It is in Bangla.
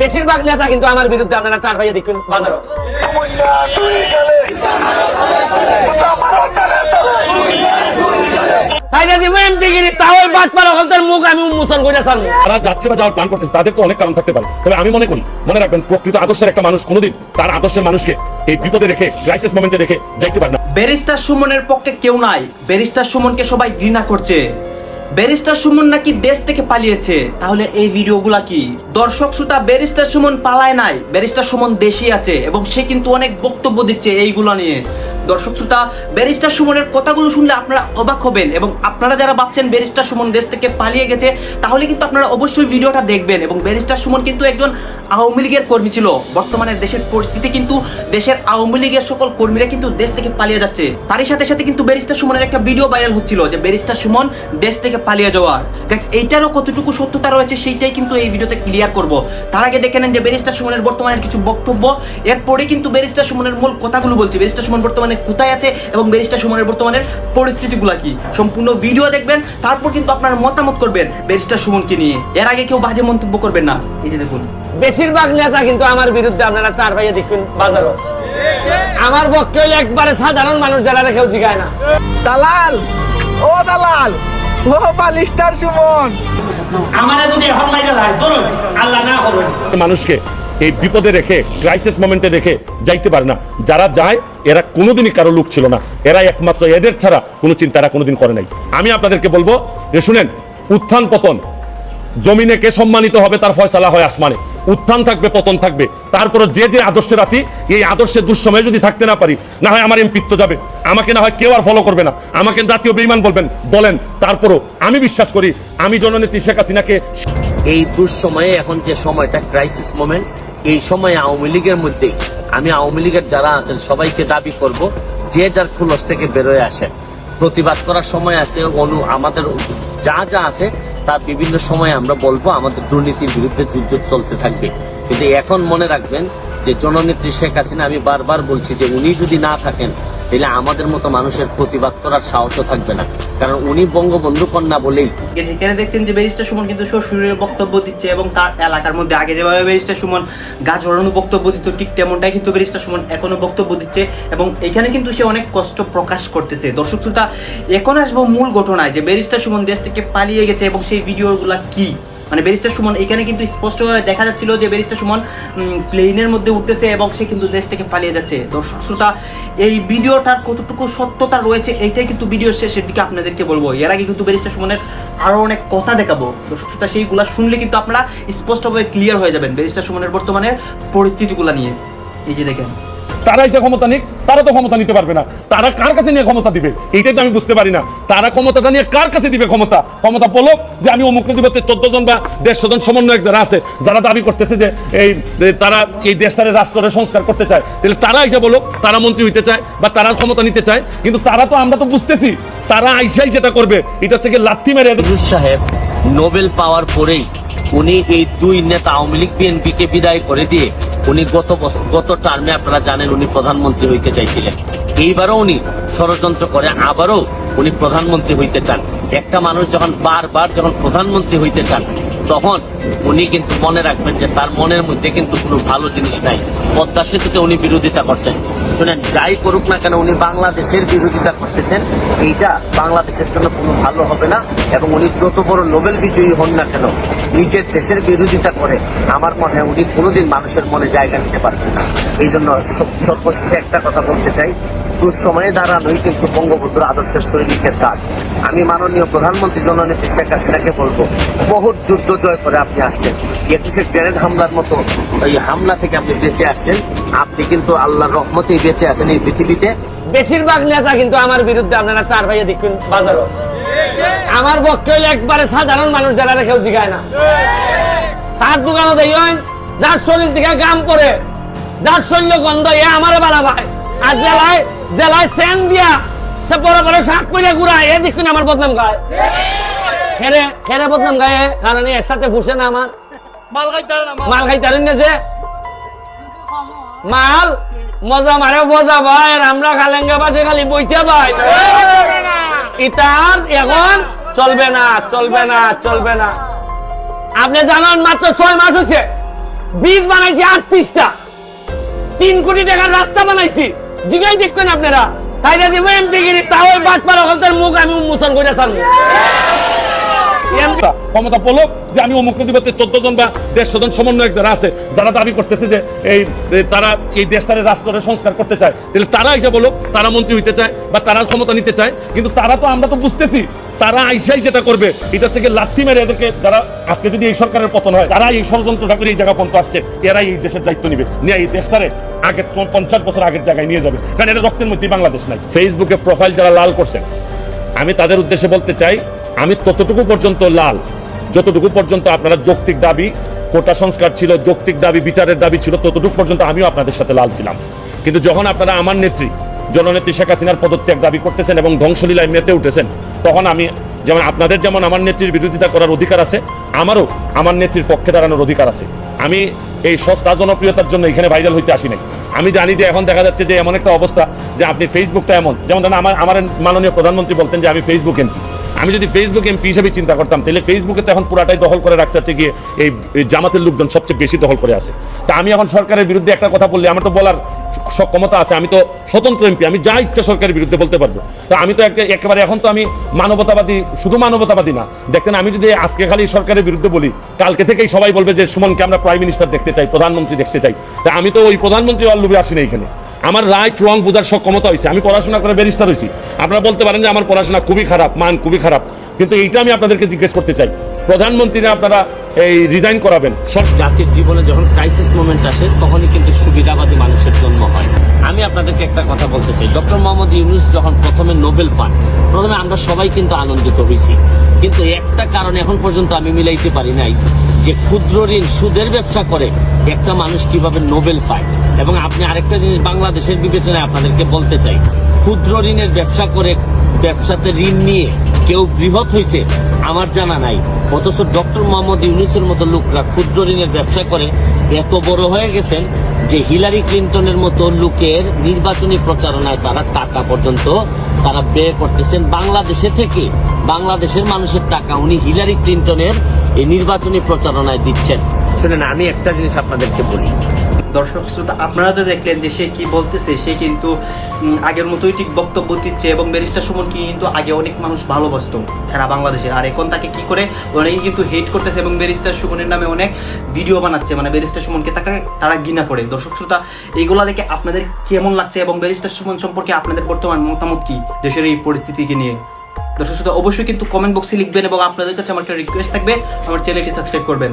বেশিরভাগ নেতা কিন্তু আমার বিরুদ্ধে আপনারা তার ভাইয়া দেখবেন বাজারও। আমি মনে করি মনে রাখবেন প্রকৃত আদর্শের একটা মানুষ কোনোদিন তার আদর্শের মানুষকে এই বিপদে রেখে ক্রাইসিস মোমেন্টে রেখে যাইতে পারে না। ব্যারিস্টার সুমনের পক্ষে কেউ নাই। ব্যারিস্টার সুমনকে সবাই ঘৃণা করছে। ব্যারিস্টার সুমন নাকি দেশ থেকে পালিয়েছে? তাহলে এই ভিডিওগুলা কি? দর্শক শ্রোতা, ব্যারিস্টার সুমন পালায় নাই। ব্যারিস্টার সুমন দেশি আছে এবং সে কিন্তু অনেক বক্তব্য দিচ্ছে এইগুলো নিয়ে। দর্শক শ্রোতা ব্যারিস্টার সুমনের কথাগুলো শুনলে আপনারা অবাক হবেন এবং আপনারা যারা ভাবছেন ব্যারিস্টার সুমন দেশ থেকে পালিয়ে গেছে তাহলে কিন্তু আপনারা অবশ্যই ভিডিওটা দেখবেন এবং ব্যারিস্টার সুমন কিন্তু একজন আওয়ামী লীগের কর্মী ছিল। বর্তমানে দেশের পরিস্থিতি কিন্তু দেশের আওয়ামী লীগের সকল কর্মীরা কিন্তু দেশ থেকে পালিয়ে যাচ্ছে। তারই সাথে সাথে কিন্তু ব্যারিস্টার সুমনের একটা ভিডিও ভাইরাল হচ্ছিল যে ব্যারিস্টার সুমন দেশ থেকে পালিয়ে যাওয়ার। Guys, এইটারও কতটুকু সত্যতা রয়েছে সেইটাই কিন্তু এই ভিডিওতে ক্লিয়ার করব। তার আগে দেখে নেন যে ব্যারিস্টার সুমনের বর্তমানের কিছু বক্তব্য। এরপরে কিন্তু ব্যারিস্টার সুমনের মূল কথাগুলো বলছি। ব্যারিস্টার সুমন বর্তমানে কোথায় আছে এবং ব্যারিস্টার সুমনের বর্তমানের পরিস্থিতিগুলো কি? সম্পূর্ণ ভিডিও দেখবেন তারপর কিন্তু আপনার মতামত করবেন ব্যারিস্টার সুমনকে নিয়ে। এর আগে কেউ বাজে মন্তব্য করবেন না? এই যে দেখুন। বেশিরভাগ নেতা কিন্তু আমার বিরুদ্ধে আপনারা তার ভাইয়া দেখবেন বাজারও। আমার পক্ষে হইলে একবারে সাধারণ মানুষ যারা কেউ জিগায় না। দালাল ও দালাল ও বালিস্টার সুমন। আমার যদি এখন মাইরা যায় ধরুন আল্লাহ না করুন। মানুষকে এই বিপদে রেখে ক্রাইসিস মোমেন্টে রেখে যাইতে পারে না। যারা যায়, এরা কোনোদিনই কারও লোক ছিল না। এরা একমাত্র এদের ছাড়া কোনো চিন্তা এরা কোনোদিন করে নাই। আমি আপনাদেরকে বলব যে শুনেন, উত্থান পতন। জমিনে কে সম্মানিত হবে তার ফয়সালা হয় আসমানে। উত্থান থাকবে, পতন থাকবে। তারপরে যে যে আদর্শের আছি, এই আদর্শের দুঃসময়ে যদি থাকতে না পারি, না হয় আমার এমপিত্ব যাবে। আমাকে না হয় কেউ আর ফলো করবে না। আমাকে জাতীয় বেইমান বলবেন। বলেন, তারপরও আমি বিশ্বাস করি, আমি জননেত্রী শেখ হাসিনাকে এই দুঃসময়ে এখন যে সময়টা ক্রাইসিস মোমেন্ট এই সময় আওয়ামী লীগের মধ্যে আমি আওয়ামী লীগের যারা আছেন, সবাইকে দাবি করব, যে যার খুলস থেকে বেরোয় আসে। প্রতিবাদ করার সময় আছে, অনু আমাদের যা যা আছে, তা বিভিন্ন সময় আমরা বলব, আমাদের দুর্নীতির বিরুদ্ধে যুদ্ধ চলতে থাকবে। কিন্তু এখন মনে রাখবেন যে জননেত্রী শেখ হাসিনা, আমি বারবার বলছি যে উনি যদি না থাকেন তাহলে আমাদের মতো মানুষের প্রতিবাদ করার সাহসও থাকবে না। কারণ উনি বঙ্গবন্ধু কন্যা বলেই যেখানে দেখতেন যে ব্যারিস্টার সুমন কিন্তু শ্বশুরের বক্তব্য দিচ্ছে এবং তার এলাকার মধ্যে আগে যেভাবে ব্যারিস্টার সুমন গাছ ওড়ানো বক্তব্য দিত, ঠিক তেমনটাই কিন্তু ব্যারিস্টার সুমন এখনও বক্তব্য দিচ্ছে এবং এখানে কিন্তু সে অনেক কষ্ট প্রকাশ করতেছে। দর্শক শ্রোতা, এখন আসব মূল ঘটনায় যে ব্যারিস্টার সুমন দেশ থেকে পালিয়ে গেছে এবং সেই ভিডিওগুলা কি? মানে ব্যারিস্টার সুমন, এখানে কিন্তু স্পষ্টভাবে দেখা যাচ্ছিল যে ব্যারিস্টার সুমন প্লেনের মধ্যে উঠতেছে এবং সে কিন্তু দেশ থেকে পালিয়ে যাচ্ছে। দর্শক, শ্রোতা, এই ভিডিওটার কতটুকু সত্যতা রয়েছে, এইটাই কিন্তু ভিডিও শেষের দিকে আপনাদেরকে বলব। এর আগে কিন্তু ব্যারিস্টার সুমনের আরও অনেক কথা দেখাবো। দর্শক, শ্রোতা, সেইগুলা শুনলে কিন্তু আপনারা স্পষ্টভাবে ক্লিয়ার হয়ে যাবেন ব্যারিস্টার সুমনের বর্তমানের পরিস্থিতিগুলো নিয়ে। এই যে দেখেন। তারা এসে ক্ষমতা নিক, তারা তো ক্ষমতা নিতে পারবে না। তারা কার কাছে নিয়ে ক্ষমতা দিবে? এইটাই তো আমি বুঝতে পারি না। তারা ক্ষমতাটা নিয়ে কার কাছে দিবে ক্ষমতা? ক্ষমতা বলুক যে আমি অমুক দিব চোদ্দ জন বা দেড়শো জন সমন্বয়ক যারা আছে, যারা দাবি করতেছে যে এই তারা এই দেশটারে রাষ্ট্রের সংস্কার করতে চায়, তাহলে তারা এসে বলুক, তারা মন্ত্রী হইতে চায় বা তারা ক্ষমতা নিতে চায়, কিন্তু তারা তো আমরা তো বুঝতেছি, তারা আইসাই যেটা করবে, এটা হচ্ছে কি লাথি মেরে সাহেব নোবেল পাওয়ার পরেই উনি এই দুই নেতা আওয়ামী লীগ বিএনপি কে বিদায় করে দিয়ে উনি গত গত টার্মে আপনারা জানেন উনি প্রধানমন্ত্রী হইতে চাইছিলেন। এইবারও উনি ষড়যন্ত্র করে, আবারও উনি প্রধানমন্ত্রী হইতে চান। একটা মানুষ যখন বারবার যখন প্রধানমন্ত্রী হইতে চান তখন উনি কিন্তু মনে রাখবেন যে তার মনের মধ্যে কিন্তু কোনো ভালো জিনিস নাই। পদ্মা সেতুতে উনি বিরোধিতা করছেন। শুনেন, যাই করুক না কেন উনি বাংলাদেশের বিরোধিতা করতেছেন, এইটা বাংলাদেশের জন্য কোনো ভালো হবে না এবং উনি যত বড় নোবেল বিজয়ী হন না কেন, নিজের দেশের বিরোধিতা করে আমার মনে হয় উনি কোনোদিন মানুষের মনে জায়গা নিতে পারবেন না। এই জন্য সর্বশেষে একটা কথা বলতে চাই দুঃসময়ে দাঁড়ানোই কিন্তু বঙ্গবন্ধুর আদর্শের সৈনিকের কাজ। আমি মাননীয় প্রধানমন্ত্রী জননেত্রী শেখ হাসিনাকে বলব, বহুত যুদ্ধ জয় করে আপনি আসছেন। একুশে গ্রেনেড হামলার মতো ওই হামলা থেকে আপনি বেঁচে আসছেন। আপনি কিন্তু আল্লাহর রহমতেই বেঁচে আছেন এই পৃথিবীতে। বেশিরভাগ নেতা কিন্তু আমার বিরুদ্ধে আপনারা চার ভাইয়া দেখবেন বাজারও। আমার পক্ষে একবারে সাধারণ মানুষ যারা কেউ জিগায় না। সার দোকানে যাইন যার শরীর থেকে গাম পরে যার শরীর গন্ধ, এ আমারে বালা ভাই। আর জেলায় জেলায় সেন দিয়া সে বড় বড় শাক করে ঘুরা এ দেখুন আমার বদনাম গায়। খেরে খেরে বদনাম গায়ে কারণ এর সাথে ফুসে না আমার। মাল খাইতারেন না যে। মাল মজা মারে মজা ভাই আমরা খালেঙ্গা পাশে খালি বইতে ভাই। ইতার এখন চলবে না চলবে না চলবে না। আপনি জানান মাত্র ছয় মাস হয়েছে বীজ বানাইছি আটত্রিশটা। তিন কোটি টাকার রাস্তা বানাইছি। জিগাই দেখবেন আপনারা। তাই দিব এমপি গিরি, তাও বাদ পারা মুখ আমি উন্মোচন করে সামনে ক্ষমতা ক্ষমতা যে আমি অমুক চোদ্দ জন বা দেড়শো জন সমন্বয়ক যারা আছে, যারা দাবি করতেছে যে এই তারা এই দেশটারে রাষ্ট্রের সংস্কার করতে চায়, তাহলে তারা এসে তারা মন্ত্রী হইতে চায় বা তারা ক্ষমতা নিতে চায়, কিন্তু তারা তো আমরা তো বুঝতেছি, তারা আইসাই যেটা করবে, এটা লাথি মেরে এদেরকে যারা আজকে যদি এই সরকারের পতন হয় তারা এই ষড়যন্ত্রটা করে এই জায়গা পর্যন্ত আসছে, এরাই এই দেশের দায়িত্ব নিবে, নিয়ে এই দেশটারে আগে পঞ্চাশ বছর আগের জায়গায় নিয়ে যাবে, কারণ এটা রক্তের মধ্যে বাংলাদেশ নাই। ফেসবুকে প্রোফাইল যারা লাল করছেন আমি তাদের উদ্দেশ্যে বলতে চাই আমি ততটুকু পর্যন্ত লাল, যতটুকু পর্যন্ত আপনারা যৌক্তিক দাবি, কোটা সংস্কার ছিল, যৌক্তিক দাবি, বিচারের দাবি ছিল, ততটুকু পর্যন্ত আমিও আপনাদের সাথে লাল ছিলাম। কিন্তু যখন আপনারা আমার নেত্রী, জননেত্রী শেখ হাসিনার পদত্যাগ দাবি করতেছেন এবং ধ্বংসলীলায় মেতে উঠেছেন, তখন আমি যেমন আপনাদের যেমন আমার নেত্রীর বিরোধিতা করার অধিকার আছে, আমারও আমার নেত্রীর পক্ষে দাঁড়ানোর অধিকার আছে। আমি এই সস্তা জনপ্রিয়তার জন্য এখানে ভাইরাল হইতে আসি নাই। আমি জানি যে এখন দেখা যাচ্ছে যে এমন একটা অবস্থা যে আপনি ফেসবুকটা এমন, যেমন ধরেন আমার আমার মাননীয় প্রধানমন্ত্রী বলতেন যে আমি ফেসবুক এমপি আমি যদি ফেসবুক এমপি হিসেবে চিন্তা করতাম, তাহলে ফেসবুকে তো এখন পুরাটাই দখল করে রাখছে হচ্ছে গিয়ে এই জামাতের লোকজন সবচেয়ে বেশি দখল করে আছে। তা আমি এখন সরকারের বিরুদ্ধে একটা কথা বললে, আমার তো বলার ক্ষমতা আছে, আমি তো স্বতন্ত্র এমপি আমি যা ইচ্ছা সরকারের বিরুদ্ধে বলতে পারব। তা আমি তো একে- একেবারে এখন তো আমি মানবতাবাদী, শুধু মানবতাবাদী না, দেখেন আমি যদি আজকে খালি সরকারের বিরুদ্ধে বলি, কালকে থেকেই সবাই বলবে যে সুমনকে আমরা প্রাইম মিনিস্টার দেখতে চাই, প্রধানমন্ত্রী দেখতে চাই। তা আমি তো ওই প্রধানমন্ত্রী অল্লুবে আসি না এখানে। আমার রাইট রং বোঝার সক্ষমতা হয়েছে। আমি পড়াশোনা করে ব্যারিস্টার হয়েছি। আপনারা বলতে পারেন যে আমার পড়াশোনা খুবই খারাপ, মান খুবই খারাপ। কিন্তু এইটা আমি আপনাদেরকে জিজ্ঞেস করতে চাই। প্রধানমন্ত্রীরা আপনারা এই রিজাইন করাবেন। সব জাতির জীবনে যখন ক্রাইসিস মোমেন্ট আসে, তখনই কিন্তু সুবিধাবাদী মানুষের জন্ম হয়। আমি আপনাদেরকে একটা কথা বলতে চাই। ডক্টর মোহাম্মদ ইউনুস যখন প্রথমে নোবেল পান, প্রথমে আমরা সবাই কিন্তু আনন্দিত হয়েছি। কিন্তু একটা কারণ এখন পর্যন্ত আমি মিলাইতে পারি নাই। যে ক্ষুদ্র ঋণ সুদের ব্যবসা করে, একটা মানুষ কীভাবে নোবেল পায়? এবং আপনি আরেকটা জিনিস বাংলাদেশের বিবেচনায় আপনাদেরকে বলতে চাই, ক্ষুদ্র ঋণের ব্যবসা করে ব্যবসাতে ঋণ নিয়ে কেউ বৃহৎ হয়েছে, আমার জানা নাই। অথচ ডক্টর মোহাম্মদ ইউনুসের মতো লোকরা ক্ষুদ্র ঋণের ব্যবসা করে, এত বড় হয়ে গেছেন যে হিলারি ক্লিন্টনের মতো লোকের নির্বাচনী প্রচারণায় তারা টাকা পর্যন্ত তারা ব্যয় করতেছেন। বাংলাদেশে থেকে, বাংলাদেশের মানুষের টাকা উনি হিলারি ক্লিন্টনের এই নির্বাচনী প্রচারণায় দিচ্ছেন। শুনেন, আমি একটা জিনিস আপনাদেরকে বলি। দর্শক শ্রোতা, আপনারা তো দেখলেন যে সে কি বলতেছে, সে কিন্তু আগের মতোই ঠিক বক্তব্য দিচ্ছে এবং ব্যারিস্টার সুমন কি কিন্তু আগে অনেক মানুষ ভালোবাসতো সারা বাংলাদেশে আর এখন তাকে কি করে? অনেকে কিন্তু হেট করতেছে এবং ব্যারিস্টার সুমনের নামে অনেক ভিডিও বানাচ্ছে। মানে ব্যারিস্টার সুমনকে তাকে, তারা ঘৃণা করে। দর্শক শ্রোতা, এইগুলা দেখে আপনাদের কেমন লাগছে এবং ব্যারিস্টার সুমন সম্পর্কে আপনাদের বর্তমান মতামত কি দেশের এই পরিস্থিতিকে নিয়ে? দর্শক শ্রোতা, অবশ্যই কিন্তু কমেন্ট বক্সে লিখবেন এবং আপনাদের কাছে আমার একটা রিকোয়েস্ট থাকবে, আমার চ্যানেলটি সাবস্ক্রাইব করবেন।